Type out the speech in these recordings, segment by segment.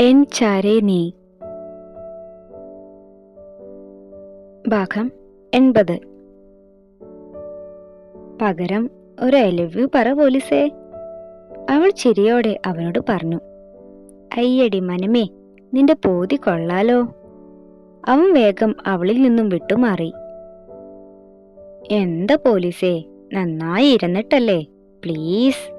N ചാരേ നീ. ഭാഗം എൺപത്. പകരം ഒരു ഐ പറ പോലീസേ. അവൾ ചിരിയോടെ അവനോട് പറഞ്ഞു അയ്യടി മനമേ നിന്റെ പോതി കൊള്ളാലോ അവൻ വേഗം അവളിൽ നിന്നും വിട്ടുമാറി. എന്താ പോലീസേ നന്നായി ഇരുന്നിട്ടല്ലേ പ്ലീസ്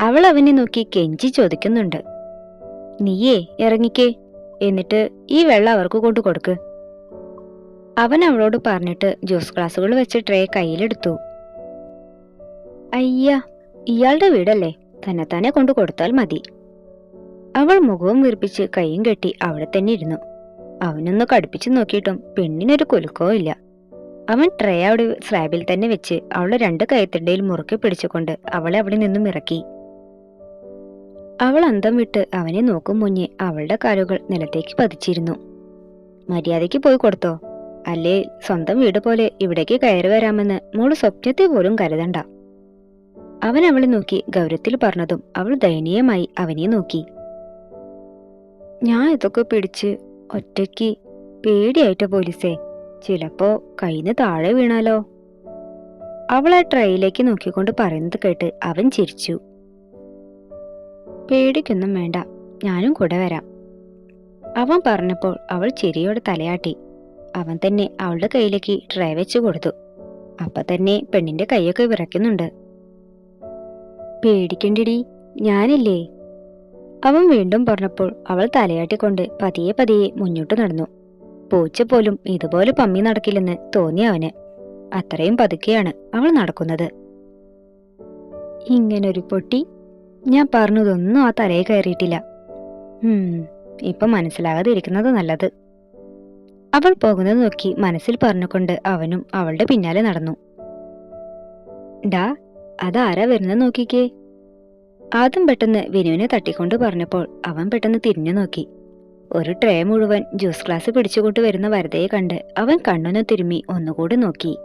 അവൾ അവനെ നോക്കി കെഞ്ചി ചോദിക്കുന്നുണ്ട്. നീയേ ഇറങ്ങിക്കേ. എന്നിട്ട് ഈ വെള്ളം അവർക്ക് കൊണ്ടു കൊടുക്ക്. അവൻ അവളോട് പറഞ്ഞിട്ട് ജ്യൂസ് ഗ്ലാസുകൾ വെച്ച് ട്രേ കയ്യിലെടുത്തു. അയ്യ ഇയാളുടെ വീടല്ലേ? തന്നെ കൊണ്ടു കൊടുത്താൽ മതി. അവൾ മുഖവും വീർപ്പിച്ച് കൈയും കെട്ടി അവിടെ തന്നെ ഇരുന്നു. അവനൊന്ന് കടുപ്പിച്ചു നോക്കിയിട്ടും പെണ്ണിനൊരു കുലുക്കവും ഇല്ല. അവൻ ട്രേ അവിടെ സ്ലാബിൽ തന്നെ വെച്ച് അവളെ രണ്ട് കൈത്തണ്ടയിൽ മുറുക്കി പിടിച്ചുകൊണ്ട് അവളെ അവിടെ നിന്നും ഇറക്കി. അവൾ അന്തം വിട്ട് അവനെ നോക്കും മുന്നേ അവളുടെ കാലുകൾ നിലത്തേക്ക് പതിച്ചിരുന്നു. മര്യാദയ്ക്ക് പോയി കൊടുത്തോ. അല്ലേ സ്വന്തം വീട് പോലെ ഇവിടേക്ക് കയറി വരാമെന്ന് മോൾ സ്വപ്നത്തെ പോലും കരുതണ്ട. അവൻ അവളെ നോക്കി ഗൗരവത്തിൽ പറഞ്ഞതും അവൾ ദയനീയമായി അവനെ നോക്കി. ഞാൻ ഇതൊക്കെ പിടിച്ച് ഒറ്റയ്ക്ക് പേടിയായിട്ട പോലീസേ. ചിലപ്പോ കയ്യിന്ന് താഴെ വീണാലോ. അവൾ ആ ട്രെയിലേക്ക് നോക്കിക്കൊണ്ട് പറയുന്നത് കേട്ട് അവൻ ചിരിച്ചു. പേടിക്കൊന്നും വേണ്ട. ഞാനും കൂടെ വരാം. അവൻ പറഞ്ഞപ്പോൾ അവൾ ചിരിയോടെ തലയാട്ടി. അവൻ തന്നെ അവളുടെ കയ്യിലേക്ക് ട്രേ വെച്ച് കൊടുത്തു. അപ്പൊ തന്നെ പെണ്ണിന്റെ കൈയൊക്കെ വിറയ്ക്കുന്നുണ്ട്. പേടിക്കണ്ടിടി ഞാനില്ലേ? അവൻ വീണ്ടും പറഞ്ഞപ്പോൾ അവൾ തലയാട്ടിക്കൊണ്ട് പതിയെ പതിയെ മുന്നോട്ട് നടന്നു. പൂച്ച പോലും ഇതുപോലെ പമ്മി നടക്കില്ലെന്ന് തോന്നി അവന്. അത്രയും പതുക്കെയാണ് അവൾ നടക്കുന്നത്. ഇങ്ങനൊരു പൊട്ടി ഞാൻ പറഞ്ഞതൊന്നും ആ തലയിൽ കയറിയിട്ടില്ല. ഇപ്പം മനസ്സിലാകാതെ ഇരിക്കുന്നത് നല്ലത്. അവൾ പോകുന്നത് നോക്കി മനസ്സിൽ പറഞ്ഞുകൊണ്ട് അവനും അവളുടെ പിന്നാലെ നടന്നു. ഡാ അതാരാ വരുന്നത് നോക്കിക്കേ? ആദ്യം പെട്ടെന്ന് വിനുവിനെ തട്ടിക്കൊണ്ട് പറഞ്ഞപ്പോൾ അവൻ പെട്ടെന്ന് തിരിഞ്ഞു നോക്കി. ഒരു ട്രേ മുഴുവൻ ജ്യൂസ് ഗ്ലാസ് പിടിച്ചുകൊണ്ട് വരുന്ന വരതയെ കണ്ട് അവൻ കണ്ണൊന്ന് തിരുമ്മി ഒന്നുകൂടി നോക്കി.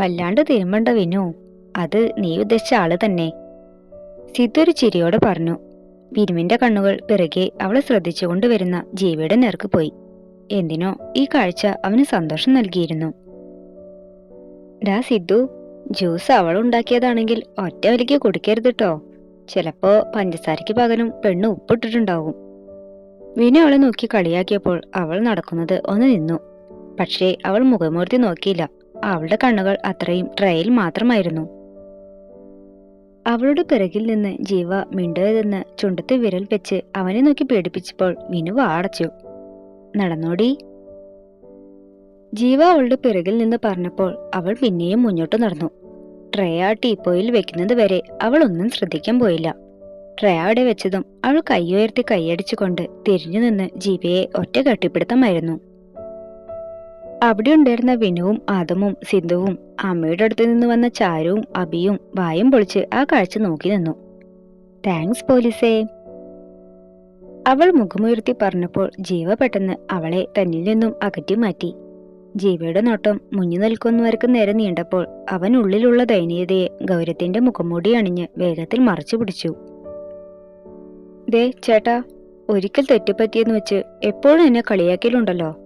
വല്ലാണ്ട് തിരുമ്പണ്ട വിനു അത് നീ ഉദ്ദേശിച്ച ആൾ തന്നെ. സിദ്ധു ഒരു ചിരിയോടെ പറഞ്ഞു. വിരുമിന്റെ കണ്ണുകൾ പിറകെ അവളെ ശ്രദ്ധിച്ചുകൊണ്ട് വരുന്ന ജീവിയുടെ നേർക്ക് പോയി. എന്തിനോ ഈ കാഴ്ച അവന് സന്തോഷം നൽകിയിരുന്നു. ഡാ സിദ്ധു ജ്യൂസ് അവൾ ഉണ്ടാക്കിയതാണെങ്കിൽ ഒറ്റ വലിക്ക് കുടിക്കരുത് ട്ടോ. ചിലപ്പോ പഞ്ചസാരയ്ക്ക് പകരം പെണ്ണ് ഉപ്പിട്ടിട്ടുണ്ടാവും. വിനു അവളെ നോക്കി കളിയാക്കിയപ്പോൾ അവൾ നടക്കുന്നത് ഒന്ന് നിന്നു. പക്ഷേ അവൾ മുഖമൂർത്തി നോക്കിയില്ല. അവളുടെ കണ്ണുകൾ അത്രയും ട്രയൽ മാത്രമായിരുന്നു. അവളുടെ പിറകിൽ നിന്ന് ജീവ മിണ്ടരുതെന്ന് ചുണ്ടത്ത് വിരൽ വെച്ച് അവനെ നോക്കി പേടിപ്പിച്ചപ്പോൾ മിനു വാടച്ചു. നടന്നോടി. ജീവ അവളുടെ പിറകിൽ നിന്ന് പറഞ്ഞപ്പോൾ അവൾ പിന്നെയും മുന്നോട്ട് നടന്നു. ട്രേ ആ ടീപ്പോയിൽ വെക്കുന്നത് വരെ അവൾ ഒന്നും ശ്രദ്ധിക്കാൻ പോയില്ല. ട്രേ അവിടെ വെച്ചതും അവൾ കൈ കൈയുയർത്തി കൈയടിച്ചുകൊണ്ട് തിരിഞ്ഞു നിന്ന് ജീവയെ ഒറ്റ കെട്ടിപ്പിടുത്തമായിരുന്നു. അവിടെ ഉണ്ടായിരുന്ന വിനുവും ആദമും സിന്ധുവും അമ്മയുടെ അടുത്ത് നിന്ന് വന്ന ചാരുവും അബിയും വായും പൊളിച്ച് ആ കാഴ്ച നോക്കി നിന്നു. താങ്ക്സ് പോലീസേ. അവൾ മുഖമുയർത്തി പറഞ്ഞപ്പോൾ ജീവ പെട്ടെന്ന് അവളെ തന്നിൽ നിന്നും അകറ്റി മാറ്റി. ജീവയുടെ നോട്ടം മുഞ്ഞു നിൽക്കുന്നവർക്ക് നേരെ നീണ്ടപ്പോൾ അവൻ ഉള്ളിലുള്ള ദയനീയതയെ ഗൗരത്തിന്റെ മുഖംമൂടി അണിഞ്ഞ് വേഗത്തിൽ മറച്ചു പിടിച്ചു. ദേ ചേട്ടാ ഒരിക്കൽ തെറ്റുപറ്റിയെന്ന് വെച്ച് എപ്പോഴും എന്നെ കളിയാക്കലുണ്ടല്ലോ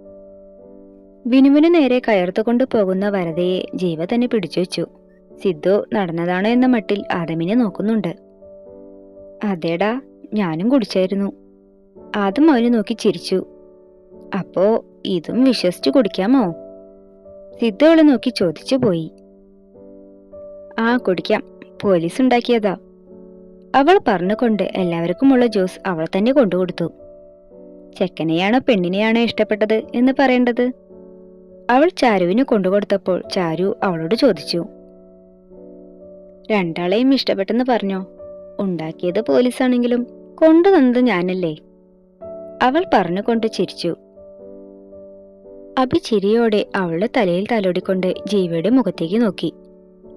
വിനുവിന് നേരെ കയർത്തുകൊണ്ട് പോകുന്ന വരതയെ ജീവ തന്നെ പിടിച്ചു വെച്ചു സിദ്ധു നടന്നതാണോ എന്ന മട്ടിൽ ആദമിനെ നോക്കുന്നുണ്ട്. അതേടാ ഞാനും കുടിച്ചായിരുന്നു. ആദം അവനെ നോക്കി ചിരിച്ചു. അപ്പോ ഇതും വിശ്വസിച്ചു കുടിക്കാമോ? സിദ്ധു അവളെ നോക്കി ചോദിച്ചു പോയി. ആ കുടിക്കാം. പോലീസ് ഉണ്ടാക്കിയതാ. അവൾ പറഞ്ഞുകൊണ്ട് എല്ലാവർക്കുമുള്ള ജ്യൂസ് അവൾ തന്നെ കൊണ്ടുകൊടുത്തു. ചെക്കനെയാണോ പെണ്ണിനെയാണോ ഇഷ്ടപ്പെട്ടത് എന്ന് പറയേണ്ടത്? അവൾ ചാരുവിന് കൊണ്ടുകൊടുത്തപ്പോൾ ചാരു അവളോട് ചോദിച്ചു രണ്ടാളെയും ഇഷ്ടപ്പെട്ടെന്ന് പറഞ്ഞോ? ഉണ്ടാക്കിയത് പോലീസാണെങ്കിലും കൊണ്ടുവന്നത് ഞാനല്ലേ? അവൾ പറഞ്ഞുകൊണ്ട് ചിരിച്ചു. അഭി ചിരിയോടെ അവളുടെ തലയിൽ തലോടിക്കൊണ്ട് ജീവയുടെ മുഖത്തേക്ക് നോക്കി.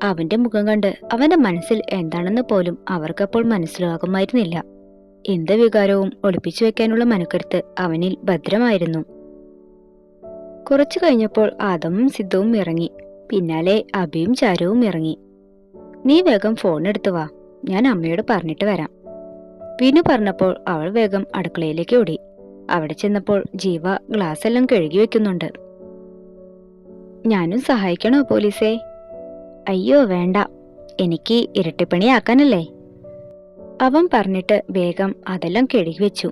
അവന്റെ മുഖം കണ്ട് അവന്റെ മനസ്സിൽ എന്താണെന്ന് പോലും അവർക്കപ്പോൾ മനസ്സിലാകുമായിരുന്നില്ല. എന്ത് വികാരവും ഒളിപ്പിച്ചു വെക്കാനുള്ള മനക്കരുത്ത് അവനിൽ ഭദ്രമായിരുന്നു. കുറച്ചു കഴിഞ്ഞപ്പോൾ ആദമും സിദ്ധവും ഇറങ്ങി. പിന്നാലെ അബിയും ചാരുവും ഇറങ്ങി. നീ വേഗം ഫോൺ എടുത്തു വാ. ഞാൻ അമ്മയോട് പറഞ്ഞിട്ട് വരാം. വിനു പറഞ്ഞപ്പോൾ അവൾ വേഗം അടുക്കളയിലേക്ക് ഓടി. അവിടെ ചെന്നപ്പോൾ ജീവ ഗ്ലാസ് എല്ലാം കഴുകി വെക്കുന്നുണ്ട്. ഞാനും സഹായിക്കണോ പോലീസേ? അയ്യോ വേണ്ട. എനിക്ക് ഇരട്ടിപ്പണിയാക്കാനല്ലേ. അവൻ പറഞ്ഞിട്ട് വേഗം അതെല്ലാം കഴുകി വെച്ചു.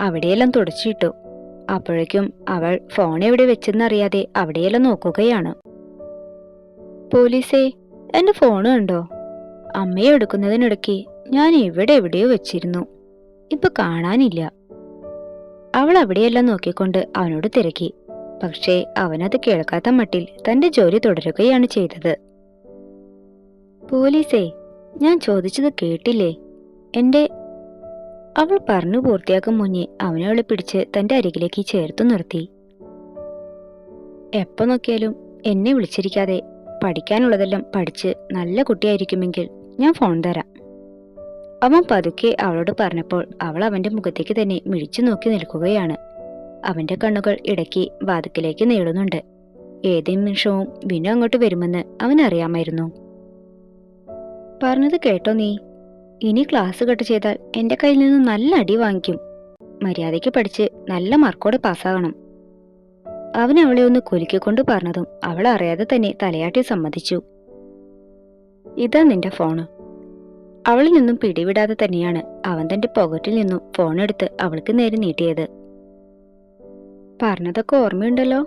അവിടെയെല്ലാം തുടച്ചിട്ടു. അപ്പോഴേക്കും അവൾ ഫോൺ എവിടെ വെച്ചെന്നറിയാതെ അവിടെയെല്ലാം നോക്കുകയാണ്. പോലീസേ എന്റെ ഫോൺ കണ്ടോ? അമ്മയെ എടുക്കുന്നതിനിടയ്ക്ക് ഞാൻ ഇവിടെ എവിടെയോ വെച്ചിരുന്നു. ഇപ്പൊ കാണാനില്ല. അവൾ അവിടെയെല്ലാം നോക്കിക്കൊണ്ട് അവനോട് തിരക്കി. പക്ഷേ അവനത് കേൾക്കാത്ത മട്ടിൽ തന്റെ ജോലി തുടരുകയാണ് ചെയ്തത്. പോലീസേ ഞാൻ ചോദിച്ചത് കേട്ടില്ലേ? എന്റെ അവൾ പറഞ്ഞു പൂർത്തിയാക്കും മുന്നേ അവനെ അവളെ പിടിച്ച് തന്റെ അരികിലേക്ക് ചേർത്തു നിർത്തി. എപ്പോ നോക്കിയാലും എന്നെ വിളിച്ചിരിക്കാതെ പഠിക്കാനുള്ളതെല്ലാം പഠിച്ച് നല്ല കുട്ടിയായിരിക്കുമെങ്കിൽ ഞാൻ ഫോൺ തരാം. അവൻ പതുക്കെ അവളോട് പറഞ്ഞപ്പോൾ അവൾ അവന്റെ മുഖത്തേക്ക് തന്നെ മിഴിച്ചു നോക്കി നിൽക്കുകയാണ്. അവന്റെ കണ്ണുകൾ ഇടയ്ക്ക് വാതുക്കിലേക്ക് നീളുന്നുണ്ട്. ഏത് നിമിഷവും വിനു അങ്ങോട്ട് വരുമെന്ന് അവൻ അറിയാമായിരുന്നു പറഞ്ഞത് കേട്ടോ നീ. ഇനി ക്ലാസ് കട്ട് ചെയ്താൽ എന്റെ കയ്യിൽ നിന്ന് നല്ല അടി വാങ്ങിക്കും. മര്യാദയ്ക്ക് പഠിച്ച് നല്ല മാർക്കോടെ പാസ്സാകണം അവൻ അവളെ ഒന്ന് കുലുക്കിക്കൊണ്ട് പറഞ്ഞതും അവൾ അറിയാതെ തന്നെ തലയാട്ടി സമ്മതിച്ചു. ഇതാ നിന്റെ ഫോണ് അവളിൽ നിന്നും പിടിവിടാതെ തന്നെയാണ് അവൻ തന്റെ പോക്കറ്റിൽ നിന്നും ഫോൺ എടുത്ത് അവൾക്ക് നേരെ നീട്ടിയത്. പറഞ്ഞതൊക്കെ ഓർമ്മയുണ്ടല്ലോ?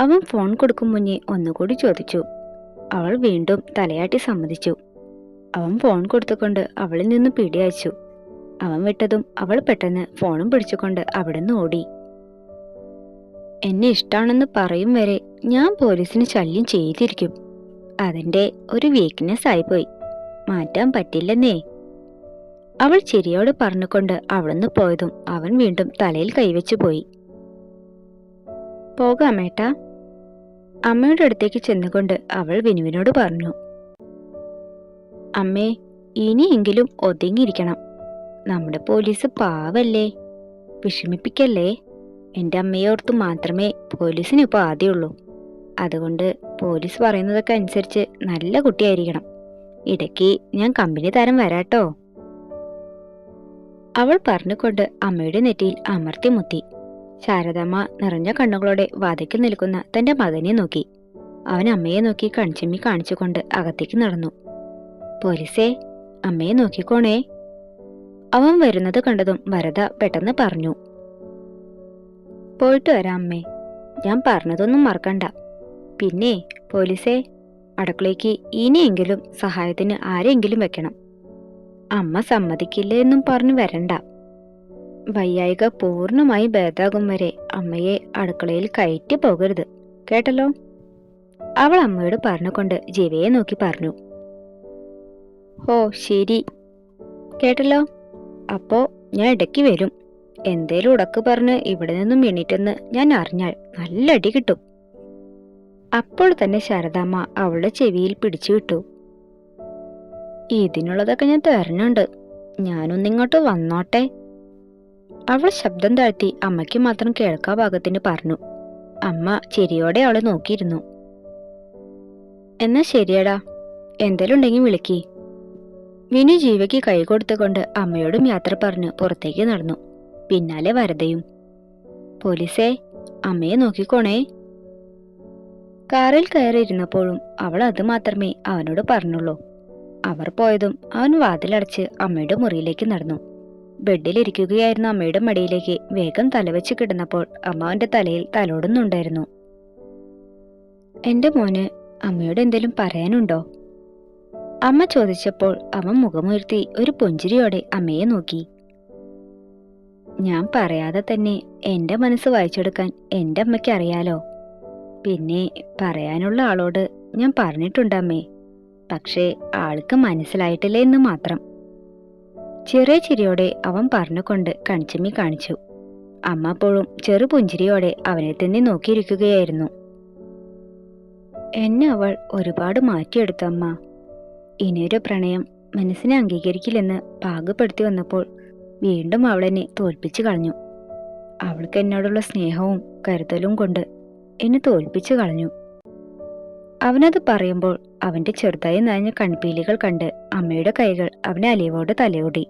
അവൻ ഫോൺ കൊടുക്കും മുന്നേ ഒന്നുകൂടി ചോദിച്ചു. അവൾ വീണ്ടും തലയാട്ടി സമ്മതിച്ചു. അവൻ ഫോൺ കൊടുത്തുകൊണ്ട് അവളിൽ നിന്ന് പിടിയയച്ചു അവൻ വിട്ടതും അവൾ പെട്ടെന്ന് ഫോണും പിടിച്ചുകൊണ്ട് അവിടെ നിന്ന് ഓടി. എന്നെ ഇഷ്ടമാണെന്ന് പറയും വരെ ഞാൻ പോലീസിന് ശല്യം ചെയ്തിരിക്കും. അതിന്റെ ഒരു വീക്ക്നെസ് ആയിപ്പോയി. മാറ്റാൻ പറ്റില്ലെന്നേ. അവൾ ചിരിയോട് പറഞ്ഞുകൊണ്ട് അവിടുന്ന് പോയതും അവൻ വീണ്ടും തലയിൽ കൈവച്ചു പോയി. പോകാമേട്ടാ അമ്മയുടെ അടുത്തേക്ക് ചെന്നുകൊണ്ട് അവൾ വിനുവിനോട് പറഞ്ഞു. അമ്മേ ഇനിയെങ്കിലും ഒതുങ്ങിയിരിക്കണം. നമ്മുടെ പോലീസ് പാവല്ലേ? വിഷമിപ്പിക്കല്ലേ? എന്റെ അമ്മയോർത്ത് മാത്രമേ പോലീസിന് ഇപ്പോൾ ആദ്യമുള്ളൂ. അതുകൊണ്ട് പോലീസ് പറയുന്നതൊക്കെ അനുസരിച്ച് നല്ല കുട്ടിയായിരിക്കണം. ഇടയ്ക്ക് ഞാൻ കമ്പനി തരം വരാട്ടോ. അവൾ പറഞ്ഞുകൊണ്ട് അമ്മയുടെ നെറ്റിയിൽ അമർത്തി മുത്തി. ശാരദാമ്മ നിറഞ്ഞ കണ്ണുകളോടെ വാതിക്കൽ നിൽക്കുന്ന തന്റെ മകനെ നോക്കി. അവൻ അമ്മയെ നോക്കി കൺചിമ്മി കാണിച്ചുകൊണ്ട് അകത്തേക്ക് നടന്നു. പോലീസേ അമ്മയെ നോക്കിക്കോണേ. അവൻ വരുന്നത് കണ്ടതും വരദ പെട്ടെന്ന് പറഞ്ഞു. പോയിട്ട് വരാം അമ്മേ. ഞാൻ പറഞ്ഞതൊന്നും മറക്കണ്ട. പിന്നെ പോലീസേ അടുക്കളയ്ക്ക് ഇനിയെങ്കിലും സഹായത്തിന് ആരെങ്കിലും വെക്കണം. അമ്മ സമ്മതിക്കില്ല എന്നും പറഞ്ഞു വരണ്ട. വയ്യായിക പൂർണമായി ഭേദാകും വരെ അമ്മയെ അടുക്കളയിൽ കയറ്റി പോകരുത്. കേട്ടല്ലോ? അവൾ അമ്മയോട് പറഞ്ഞുകൊണ്ട് ജീവയെ നോക്കി പറഞ്ഞു. ഓ ശരി. കേട്ടല്ലോ? അപ്പോ ഞാൻ ഇടയ്ക്ക് വരും. എന്തേലും ഉടക്ക് പറഞ്ഞ് ഇവിടെ നിന്നും എണീറ്റെന്ന് ഞാൻ അറിഞ്ഞാൽ നല്ല അടി കിട്ടും. അപ്പോൾ തന്നെ ശാരദാമ്മ അവളുടെ ചെവിയിൽ പിടിച്ചു വിട്ടു. ഇതിനുള്ളതൊക്കെ ഞാൻ തരണുണ്ട്. ഞാനൊന്നിങ്ങോട്ട് വന്നോട്ടെ. അവൾ ശബ്ദം താഴ്ത്തി അമ്മയ്ക്ക് മാത്രം കേൾക്കാ ഭാഗത്തിന് പറഞ്ഞു. അമ്മ ചിരിയോടെ അവളെ നോക്കിയിരുന്നു. എന്നാ ശരിയടാ. എന്തേലും ഉണ്ടെങ്കിൽ വിളിക്കി. വിനു ജീവയ്ക്ക് കൈ കൊടുത്തുകൊണ്ട് അമ്മയോടും യാത്ര പറഞ്ഞ് പുറത്തേക്ക് നടന്നു. പിന്നാലെ വരതയും. പോലീസേ അമ്മയെ നോക്കിക്കോണേ. കാറിൽ കയറിയിരുന്നപ്പോഴും അവൾ അത് മാത്രമേ അവനോട് പറഞ്ഞുള്ളൂ. അവർ പോയതും അവൻ വാതിലടച്ച് അമ്മയുടെ മുറിയിലേക്ക് നടന്നു. ബെഡിലിരിക്കുകയായിരുന്ന അമ്മയുടെ മടിയിലേക്ക് വേഗം തലവെച്ച് കിടന്നപ്പോൾ അമ്മ തലയിൽ തലോടുന്നുണ്ടായിരുന്നു. എന്റെ മോന് അമ്മയോട് എന്തെങ്കിലും പറയാനുണ്ടോ? അമ്മ ചോദിച്ചപ്പോൾ അവൻ മുഖമുയർത്തി ഒരു പുഞ്ചിരിയോടെ അമ്മയെ നോക്കി. ഞാൻ പറയാതെ തന്നെ എന്റെ മനസ്സ് വായിച്ചെടുക്കാൻ എന്റെ അമ്മയ്ക്ക് അറിയാലോ. പിന്നെ പറയാനുള്ള ആളോട് ഞാൻ പറഞ്ഞിട്ടുണ്ട് അമ്മേ. പക്ഷേ ആൾക്ക് മനസ്സിലായിട്ടില്ല എന്ന് മാത്രം. ചെറിയ ചിരിയോടെ അവൻ പറഞ്ഞുകൊണ്ട് കൺചിമ്മി കാണിച്ചു. അമ്മ അപ്പോഴും ചെറു പുഞ്ചിരിയോടെ അവനെ തന്നെ നോക്കിയിരിക്കുകയായിരുന്നു. എന്നെ അവൾ ഒരുപാട് മാറ്റിയെടുത്തു അമ്മ ഇനിയൊരു പ്രണയം മനസ്സിനെ അംഗീകരിക്കില്ലെന്ന് പാകപ്പെടുത്തി വന്നപ്പോൾ വീണ്ടും അവളെന്നെ തോൽപ്പിച്ചു കളഞ്ഞു. അവൾക്ക് എന്നോടുള്ള സ്നേഹവും കരുതലും കൊണ്ട് എന്നെ തോൽപ്പിച്ചു കളഞ്ഞു. അവനത് പറയുമ്പോൾ അവന്റെ ചെറുതായി നനഞ്ഞ കൺപീലികൾ കണ്ട് അമ്മയുടെ കൈകൾ അവനെ അലിവോട് തലയോടി.